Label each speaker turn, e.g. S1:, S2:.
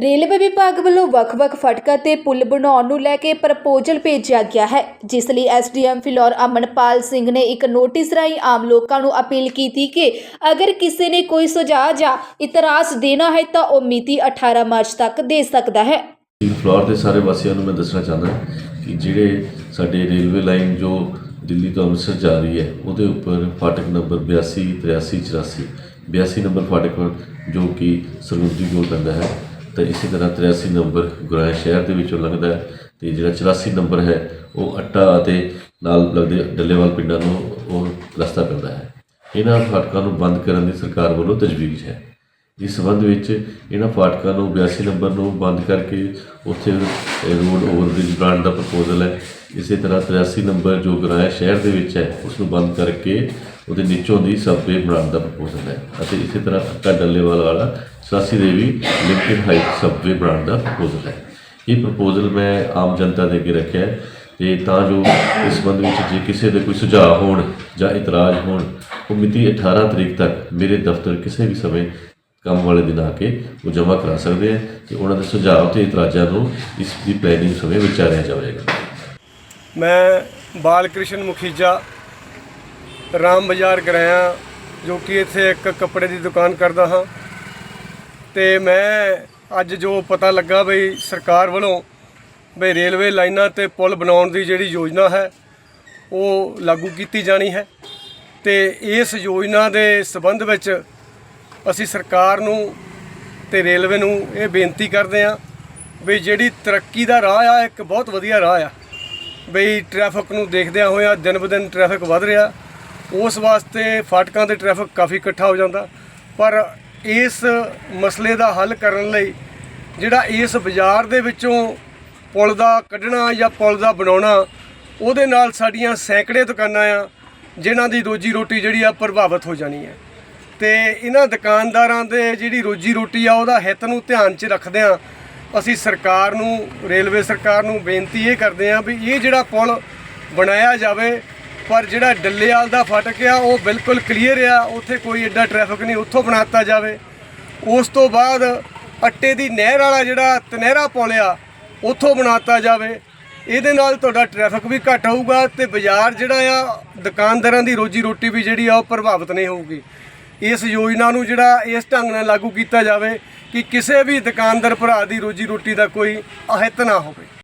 S1: Railway ਵਿਭਾਗ ਵੱਲੋਂ ਵੱਖ-ਵੱਖ ਫਟਕਾਂ ਤੇ ਪੁਲ ਬਣਾਉਣ ਨੂੰ ਲੈ ਕੇ ਪ੍ਰਪੋਜ਼ਲ ਭੇਜਿਆ ਗਿਆ ਹੈ, ਜਿਸ ਲਈ ਐਸਡੀਐਮ ਫਿਲੌਰ ਅਮਨਪਾਲ ਸਿੰਘ ਨੇ ਇੱਕ ਨੋਟਿਸ ਰਾਹੀਂ ਆਮ ਲੋਕਾਂ ਨੂੰ ਅਪੀਲ ਕੀਤੀ ਕਿ ਅਗਰ ਕਿਸੇ ਨੇ ਕੋਈ ਸੁਝਾਅ ਜਾਂ ਇਤਰਾਜ਼ ਦੇਣਾ ਹੈ ਤਾਂ ਉਹ ਮਿਤੀ 18 ਮਾਰਚ ਤੱਕ ਦੇ ਸਕਦਾ ਹੈ।
S2: ਫਿਲੌਰ ਦੇ ਸਾਰੇ ਵਾਸੀਆਂ ਨੂੰ ਮੈਂ ਦੱਸਣਾ ਚਾਹੁੰਦਾ ਕਿ ਜਿਹੜੇ ਸਾਡੇ ਰੇਲਵੇ ਲਾਈਨ ਜੋ ਦਿੱਲੀ ਤੋਂ ਅੰਮ੍ਰਿਤਸਰ ਜਾ ਰਹੀ ਹੈ, ਉਹਦੇ ਉੱਪਰ ਫਾਟਕ ਨੰਬਰ 82 83 84 82 ਨੰਬਰ ਫਾਟਕ ਜੋ ਕਿ ਸਰਗੁੰਦੀ ਕੋਲ ਪੈਂਦਾ ਹੈ ਤਾਂ ਇਸੇ ਤਰ੍ਹਾਂ 83 ਨੰਬਰ ਗੁਰਾਇਆ ਸ਼ਹਿਰ ਦੇ ਵਿੱਚੋਂ ਲੰਘਦਾ ਹੈ ਤੇ ਜਿਹੜਾ 84 ਨੰਬਰ ਹੈ, ਉਹ ਅੱਟਾ ਅਤੇ ਨਾਲ ਲੱਗਦੇ ਡੱਲੇਵਾਲ ਪਿੰਡਾਂ ਨੂੰ ਉਹ ਰਸਤਾ ਪੈਂਦਾ ਹੈ। ਇਹਨਾਂ ਫਾਟਕਾਂ ਨੂੰ ਬੰਦ ਕਰਨ ਦੀ ਸਰਕਾਰ ਵੱਲੋਂ ਤਜਵੀਜ਼ ਹੈ। ਇਸ ਸੰਬੰਧ ਵਿੱਚ ਇਹਨਾਂ ਫਾਟਕਾਂ ਨੂੰ 82 ਨੰਬਰ ਨੂੰ ਬੰਦ ਕਰਕੇ ਉੱਥੇ ਰੋਡ ਓਵਰਬ੍ਰਿਜ ਬਣਾਉਣ ਦਾ ਪ੍ਰਪੋਜ਼ਲ ਹੈ। ਇਸੇ ਤਰ੍ਹਾਂ 83 ਨੰਬਰ ਜੋ ਗਰਾਇਆ ਸ਼ਹਿਰ ਦੇ ਵਿੱਚ ਹੈ, ਉਸ ਨੂੰ ਬੰਦ ਕਰਕੇ ਉਹਦੇ ਨੀਚੋਂ ਦੀ ਸਬਵੇ ਬਣਾਉਣ ਦਾ ਪ੍ਰਪੋਜ਼ਲ ਹੈ ਅਤੇ ਇਸੇ ਤਰ੍ਹਾਂ ਅੱਕਾ ਡੱਲੇਵਾਲ ਵਾਲਾ 84 ਦੇ ਵੀ ਲਿਮਟਿਡ ਹਾਈਟ ਸਬਵੇ ਬਣਾਉਣ ਦਾ ਪ੍ਰਪੋਜ਼ਲ ਹੈ। ਇਹ ਪ੍ਰਪੋਜ਼ਲ ਮੈਂ ਆਮ ਜਨਤਾ ਦੇ ਅੱਗੇ ਰੱਖਿਆ ਹੈ ਤੇ ਤਾਂ ਜੋ ਇਸ ਸੰਬੰਧ ਵਿੱਚ ਜੇ ਕਿਸੇ ਦੇ ਕੋਈ ਸੁਝਾਅ ਹੋਣ ਜਾਂ ਇਤਰਾਜ਼ ਹੋਣ, ਉਹ ਮਿਤੀ 18 ਤਰੀਕ ਤੱਕ ਮੇਰੇ ਦਫ਼ਤਰ ਕਿਸੇ ਵੀ ਸਮੇਂ ਕੰਮ ਵਾਲੇ ਦਿਨ ਆ ਕੇ ਉਹ ਜਮ੍ਹਾਂ ਕਰਾ ਸਕਦੇ ਆ ਤੇ ਉਹਨਾਂ ਦੇ ਸੁਝਾਅ ਤੇ ਇਤਰਾਜ਼ਾਂ ਨੂੰ ਇਸ ਦੀ ਪਲੈਨਿੰਗ ਸਮੇਂ ਵਿਚਾਰਿਆ ਜਾਵੇਗਾ।
S3: ਮੈਂ ਬਾਲ ਕ੍ਰਿਸ਼ਨ ਮੁਖੀਜਾ, ਰਾਮ ਬਾਜ਼ਾਰ ਗਰਾਇਆ ਜੋ ਕਿ ਇੱਥੇ ਇੱਕ ਕੱਪੜੇ ਦੀ ਦੁਕਾਨ ਕਰਦਾ ਹਾਂ। ਤੇ ਮੈਂ ਅੱਜ ਜੋ ਪਤਾ ਲੱਗਾ ਬਈ ਸਰਕਾਰ ਵੱਲੋਂ ਬਈ ਰੇਲਵੇ ਲਾਈਨਾਂ ਤੇ ਪੁਲ ਬਣਾਉਣ ਦੀ ਜਿਹੜੀ ਯੋਜਨਾ ਹੈ, ਉਹ ਲਾਗੂ ਕੀਤੀ ਜਾਣੀ ਹੈ। ਤੇ ਇਸ ਯੋਜਨਾ ਦੇ ਸਬੰਧ ਵਿੱਚ ਅਸੀਂ ਸਰਕਾਰ ਨੂੰ ਤੇ ਰੇਲਵੇ ਨੂੰ ਇਹ ਬੇਨਤੀ ਕਰਦੇ ਹਾਂ ਵੀ ਜਿਹੜੀ ਤਰੱਕੀ ਦਾ ਰਾਹ ਆ, ਇੱਕ ਬਹੁਤ ਵਧੀਆ ਰਾਹ ਆ। ਬਈ ਟ੍ਰੈਫਿਕ ਨੂੰ ਦੇਖਦਿਆਂ ਹੋਇਆਂ ਦਿਨ ਬ ਦਿਨ ਟ੍ਰੈਫਿਕ ਵੱਧ ਰਿਹਾ। ਉਸ ਵਾਸਤੇ ਫਾਟਕਾਂ ਤੇ ਟ੍ਰੈਫਿਕ ਕਾਫੀ ਇਕੱਠਾ ਹੋ ਜਾਂਦਾ। ਪਰ ਇਸ ਮਸਲੇ ਦਾ ਹੱਲ ਕਰਨ ਲਈ ਜਿਹੜਾ ਇਸ ਬਾਜ਼ਾਰ ਦੇ ਵਿੱਚੋਂ ਪੁਲ ਦਾ ਕੱਢਣਾ ਜਾਂ ਪੁਲ ਦਾ ਬਣਾਉਣਾ, ਉਹਦੇ ਨਾਲ ਸਾਡੀਆਂ ਸੈਂਕੜੇ ਦੁਕਾਨਾਂ ਆ, ਜਿਨ੍ਹਾਂ ਦੀ ਰੋਜੀ ਰੋਟੀ ਜਿਹੜੀ ਆ ਪ੍ਰਭਾਵਿਤ ਹੋ ਜਾਣੀ ਹੈ ਤੇ ਇਹਨਾਂ ਦੁਕਾਨਦਾਰਾਂ ਦੇ ਜਿਹੜੀ ਰੋਜੀ ਰੋਟੀ ਆ, ਉਹਦਾ ਹਿੱਤ ਨੂੰ ਧਿਆਨ 'ਚ ਰੱਖਦਿਆਂ ਅਸੀਂ ਸਰਕਾਰ ਨੂੰ, ਰੇਲਵੇ ਸਰਕਾਰ ਨੂੰ ਬੇਨਤੀ ਇਹ ਕਰਦੇ ਹਾਂ ਵੀ ਇਹ ਜਿਹੜਾ ਪੁਲ ਬਣਾਇਆ ਜਾਵੇ, ਪਰ ਜਿਹੜਾ ਡੱਲੇਵਾਲ ਦਾ ਫਾਟਕ ਆ, ਉਹ ਬਿਲਕੁਲ ਕਲੀਅਰ ਆ, ਉੱਥੇ ਕੋਈ ਐਡਾ ਟ੍ਰੈਫਿਕ ਨਹੀਂ, ਉੱਥੋਂ ਬਣਾਤਾ ਜਾਵੇ। ਉਸ ਤੋਂ ਬਾਅਦ ਅੱਟੇ ਦੀ ਨਹਿਰ ਵਾਲਾ ਜਿਹੜਾ ਤਨਹਿਰਾ ਪੁਲ ਆ, ਉੱਥੋਂ ਬਣਾਤਾ ਜਾਵੇ। ਇਹਦੇ ਨਾਲ ਤੁਹਾਡਾ ਟ੍ਰੈਫਿਕ ਵੀ ਘੱਟ ਹੋਊਗਾ ਤੇ ਬਾਜ਼ਾਰ ਜਿਹੜਾ ਆ, ਦੁਕਾਨਦਾਰਾਂ ਦੀ ਰੋਜੀ ਰੋਟੀ ਵੀ ਜਿਹੜੀ ਆ, ਉਹ ਪ੍ਰਭਾਵਿਤ ਨਹੀਂ ਹੋਊਗੀ। ਇਸ ਯੋਜਨਾ ਨੂੰ ਜਿਹੜਾ ਇਸ ਢੰਗ ਨਾਲ ਲਾਗੂ ਕੀਤਾ ਜਾਵੇ ਕਿ ਕਿਸੇ ਵੀ ਦੁਕਾਨਦਾਰ ਭਰਾ ਦੀ ਰੋਜੀ ਰੋਟੀ ਦਾ ਕੋਈ ਅਹਿਤ ਨਾ ਹੋਵੇ।